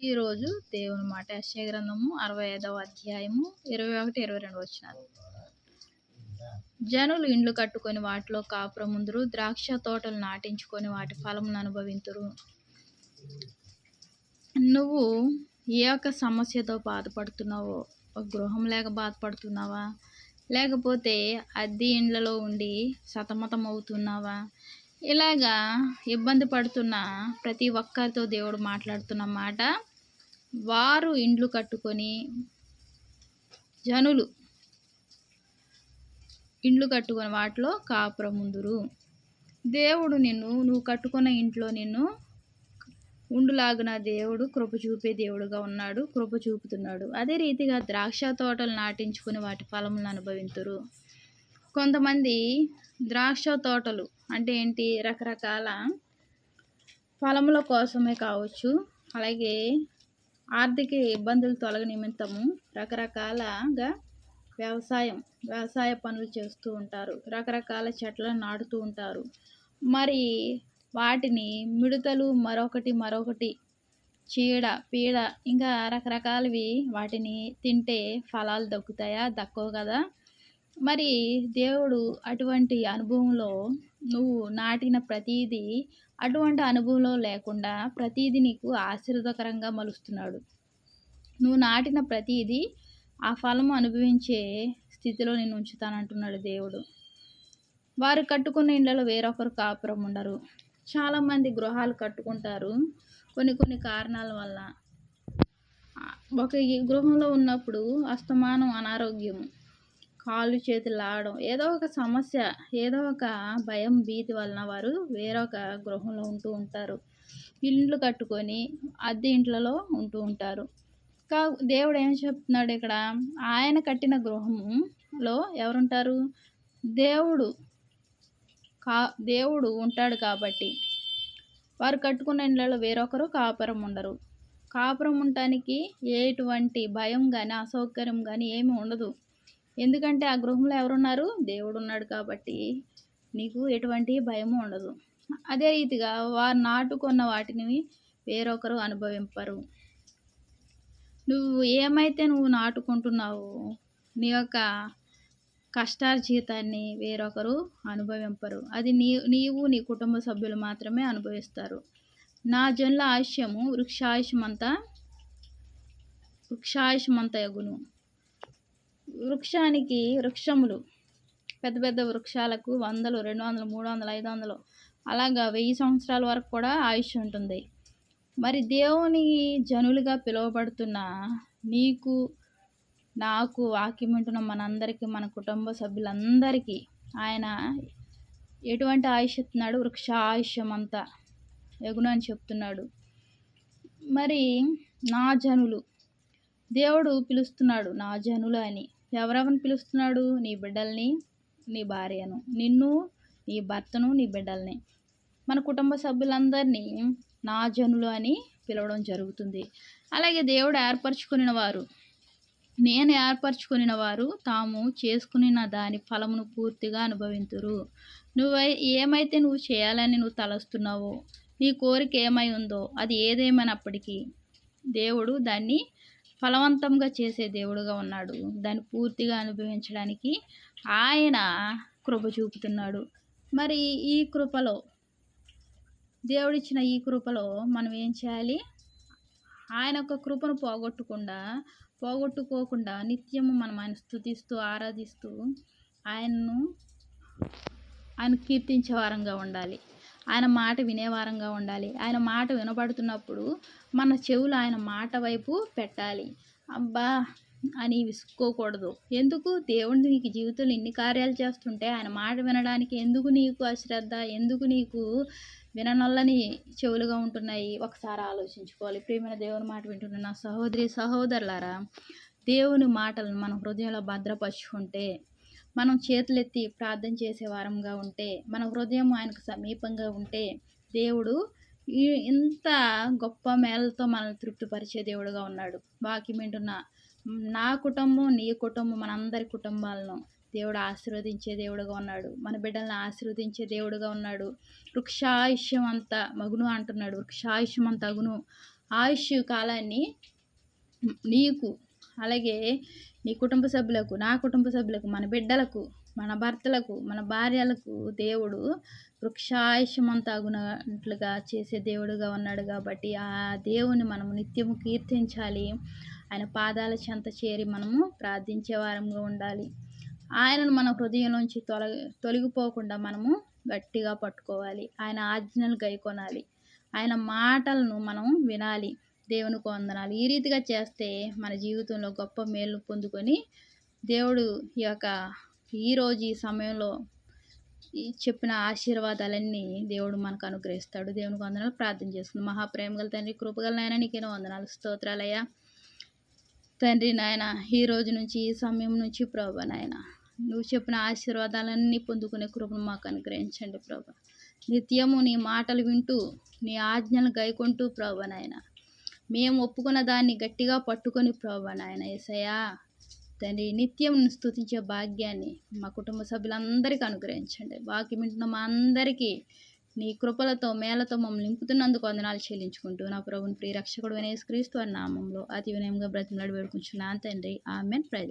ఈరోజు దేవుని మాట యశ్య గ్రంథము అరవై ఐదవ అధ్యాయము ఇరవై ఒకటి ఇరవై రెండు వచ్చినారు జనులు ఇండ్లు కట్టుకొని వాటిలో కాపురముందురు ద్రాక్ష తోటలు నాటించుకొని వాటి ఫలమును అనుభవింతురు. నువ్వు ఏ ఒక్క సమస్యతో బాధపడుతున్నావో ఒక గృహం లేక బాధపడుతున్నావా? లేకపోతే అద్దె ఇండ్లలో ఉండి సతమతం అవుతున్నావా ఇలాగా ఇబ్బంది పడుతున్న ప్రతి ఒక్కరితో దేవుడు మాట్లాడుతున్న మాట వారు ఇండ్లు కట్టుకొని జనులు ఇండ్లు కట్టుకొని వాటిలో కాపురముందురు దేవుడు నిన్ను నువ్వు కట్టుకున్న ఇంట్లో నిన్ను ఉండులాగిన దేవుడు కృప చూపే దేవుడుగా ఉన్నాడు కృప చూపుతున్నాడు. అదే రీతిగా ద్రాక్ష తోటలు నాటించుకుని వాటి ఫలములను అనుభవింతురు. కొంతమంది ద్రాక్ష తోటలు అంటే ఏంటి? రకరకాల ఫలముల కోసమే కావచ్చు. అలాగే ఆర్థిక ఇబ్బందులు తొలగ నిమిత్తము రకరకాలగా వ్యవసాయం వ్యవసాయ పనులు చేస్తూ ఉంటారు. రకరకాల చెట్లను నాటుతూ ఉంటారు. మరి వాటిని మిడతలు మరొకటి మరొకటి చీడ పీడ ఇంకా రకరకాలవి వాటిని తింటే ఫలాలు దక్కుతాయా? దక్కవు కదా. మరి దేవుడు అటువంటి అనుభవంలో నువ్వు నాటిన ప్రతీది అటువంటి అనుభవంలో లేకుండా ప్రతీది నీకు ఆశీర్వదకరంగా మలుస్తున్నాడు. నువ్వు నాటిన ప్రతీది ఆ ఫలము అనుభవించే స్థితిలో నేను ఉంచుతానంటున్నాడు దేవుడు. వారు కట్టుకున్న ఇండ్లలో వేరొకరు కాపురం ఉండరు. చాలామంది గృహాలు కట్టుకుంటారు. కొన్ని కొన్ని కారణాల వల్ల. ఒక గృహంలో ఉన్నప్పుడు అస్తమానం అనారోగ్యము. కాళ్ళు చేతులు ఆడడం ఏదో ఒక సమస్య ఏదో ఒక భయం భీతి వలన వారు వేరొక గృహంలో ఉంటూ ఉంటారు. ఇల్లు కట్టుకొని అద్దె ఇంట్లలో ఉంటూ ఉంటారు. కా దేవుడు ఏం చెప్తున్నాడు ఇక్కడ? ఆయన కట్టిన గృహంలో ఎవరుంటారు? దేవుడు కా దేవుడు ఉంటాడు కాబట్టి వారు కట్టుకున్న ఇండ్లలో వేరొకరు కాపురం ఉండరు. కాపురం ఉండటానికి ఎటువంటి భయం కానీ అసౌకర్యం కానీ ఏమి ఉండదు. ఎందుకంటే ఆ గృహంలో ఎవరున్నారు? దేవుడు ఉన్నాడు కాబట్టి నీకు ఎటువంటి భయము ఉండదు. అదే రీతిగా వారు నాటుకున్న వాటిని వేరొకరు అనుభవింపరు. నువ్వు ఏమైతే నువ్వు నాటుకుంటున్నావో నీ యొక్క కష్టార్జితాన్ని వేరొకరు అనుభవింపరు. అది నీ నీవు నీ కుటుంబ సభ్యులు మాత్రమే అనుభవిస్తారు. నా జన్ల ఆశయము వృక్షాయుషమంత వృక్షాయుషమంత ఎగును. వృక్షానికి వృక్షములు పెద్ద పెద్ద వృక్షాలకు వందలు రెండు వందలు మూడు వందలు ఐదు వందలు. అలాగా వెయ్యి సంవత్సరాల వరకు కూడా ఆయుష్ ఉంటుంది. మరి దేవుని జనులుగా పిలువబడుతున్న నీకు నాకు వాక్యం వింటున్న మనందరికీ మన కుటుంబ సభ్యులందరికీ ఆయన ఎటువంటి ఆయుష్ ఇస్తున్నాడు? వృక్ష ఆయుష్యం అంతా ఎగును అని చెప్తున్నాడు. మరి నా జనులు దేవుడు పిలుస్తున్నాడు నా జనులు అని. ఎవరెవరిని పిలుస్తున్నాడు? నీ బిడ్డల్ని నీ భార్యను. నిన్ను నీ భర్తను నీ బిడ్డల్ని. మన కుటుంబ సభ్యులందరినీ నా జనులు అని పిలవడం జరుగుతుంది. అలాగే దేవుడు ఏర్పరచుకుని వారు నేను ఏర్పరచుకుని వారు తాము చేసుకుని దాని ఫలమును పూర్తిగా అనుభవింతురు. నువ్వు ఏమైతే నువ్వు చేయాలని నువ్వు తలస్తున్నావో నీ కోరిక ఏమై ఉందో అది ఏదేమైనప్పటికీ దేవుడు దాన్ని ఫలవంతంగా చేసే దేవుడుగా ఉన్నాడు. దాన్ని పూర్తిగా అనుభవించడానికి ఆయన కృప చూపుతున్నాడు. మరి ఈ కృపలో దేవుడిచ్చిన ఈ కృపలో మనం ఏం చేయాలి? ఆయన యొక్క కృపను పోగొట్టకుండా పోగొట్టుకోకుండా నిత్యము మనం ఆయన స్థుతిస్తూ ఆరాధిస్తూ ఆయన్ను ఆయన కీర్తించే వారంగా ఉండాలి. ఆయన మాట వినేవారంగా ఉండాలి. ఆయన మాట వినబడుతున్నప్పుడు మన చెవులు ఆయన మాట వైపు పెట్టాలి. అబ్బా! అని విసుక్కోకూడదు. ఎందుకు? దేవుడు నీకు జీవితంలో ఇన్ని కార్యాలు చేస్తుంటే ఆయన మాట వినడానికి ఎందుకు నీకు అశ్రద్ధ? ఎందుకు నీకు విననొల్లని చెవులుగా ఉంటున్నాయి? ఒకసారి ఆలోచించుకోవాలి. ప్రియమైన దేవుని మాట వింటున్న నా సహోదరి సహోదరులారా దేవుని మాటలను మన హృదయంలో భద్రపరుచుకుంటే మనం చేతులెత్తి ప్రార్థన చేసే వారంగా ఉంటే మన హృదయం ఆయనకు సమీపంగా ఉంటే దేవుడు ఇంత గొప్ప మేళతో మనల్ని తృప్తిపరిచే దేవుడుగా ఉన్నాడు. వాక్యం వింటున్న నా కుటుంబం నీ కుటుంబం మనందరి కుటుంబాలను దేవుడు ఆశీర్వదించే దేవుడుగా ఉన్నాడు. మన బిడ్డలను ఆశీర్వదించే దేవుడుగా ఉన్నాడు. వృక్షాయుష్యం అంతా మగును అంటున్నాడు. వృక్షాయుష్యం అంత అగును. ఆయుష్ కాలాన్ని నీకు అలాగే నీ కుటుంబ సభ్యులకు నా కుటుంబ సభ్యులకు మన బిడ్డలకు మన భర్తలకు మన భార్యలకు దేవుడు వృక్షాయుషమంతాగునట్లుగా చేసే దేవుడుగా ఉన్నాడు కాబట్టి ఆ దేవుని మనము నిత్యము కీర్తించాలి. ఆయన పాదాల చెంత చేరి మనము ప్రార్థించే వారంగా ఉండాలి. ఆయనను మన హృదయంలోంచి తొలగి తొలగిపోకుండా మనము గట్టిగా పట్టుకోవాలి. ఆయన ఆజ్ఞలు గైకొనాలి. ఆయన మాటలను మనం వినాలి. దేవునికి వందనాలు. ఈ రీతిగా చేస్తే మన జీవితంలో గొప్ప మేలు పొందుకొని దేవుడు ఈ యొక్క ఈరోజు ఈ సమయంలో ఈ చెప్పిన ఆశీర్వాదాలన్నీ దేవుడు మనకు అనుగ్రహిస్తాడు. దేవునికి వందనాలు. ప్రార్థన చేసుకుని మహాప్రేమ గల తండ్రి కృపగల నాయన నీకేనో వందనాలు. స్తోత్రాలయ్యా. తండ్రి నాయన ఈ రోజు నుంచి ఈ సమయం నుంచి ప్రభా నాయన నువ్వు చెప్పిన ఆశీర్వాదాలన్నీ పొందుకునే కృపను మాకు అనుగ్రహించండి ప్రభా. నిత్యము నీ మాటలు వింటూ నీ ఆజ్ఞలు గైకొంటూ ప్రభా నాయన మేము ఒప్పుకున్న దాన్ని గట్టిగా పట్టుకొని ప్రభా నాయన ఏసయ్యా. తండ్రి నిత్యం స్తుతించే భాగ్యాన్ని మా కుటుంబ సభ్యులందరికీ అనుగ్రహించండి. వాక్యం వింటున్న మా అందరికీ నీ కృపలతో మేలతో మమ్మల్ని నింపుతున్నందుకు వందనాలు చెల్లించుకుంటూ నా ప్రభుని ప్రియరక్షకుడు రక్షకుడు క్రీస్తు అన్న నామంలో అతి వినయంగా బ్రతిమలాడి వేడుకుంటున్నాను తండ్రి. ఆమెన్. ప్రజలు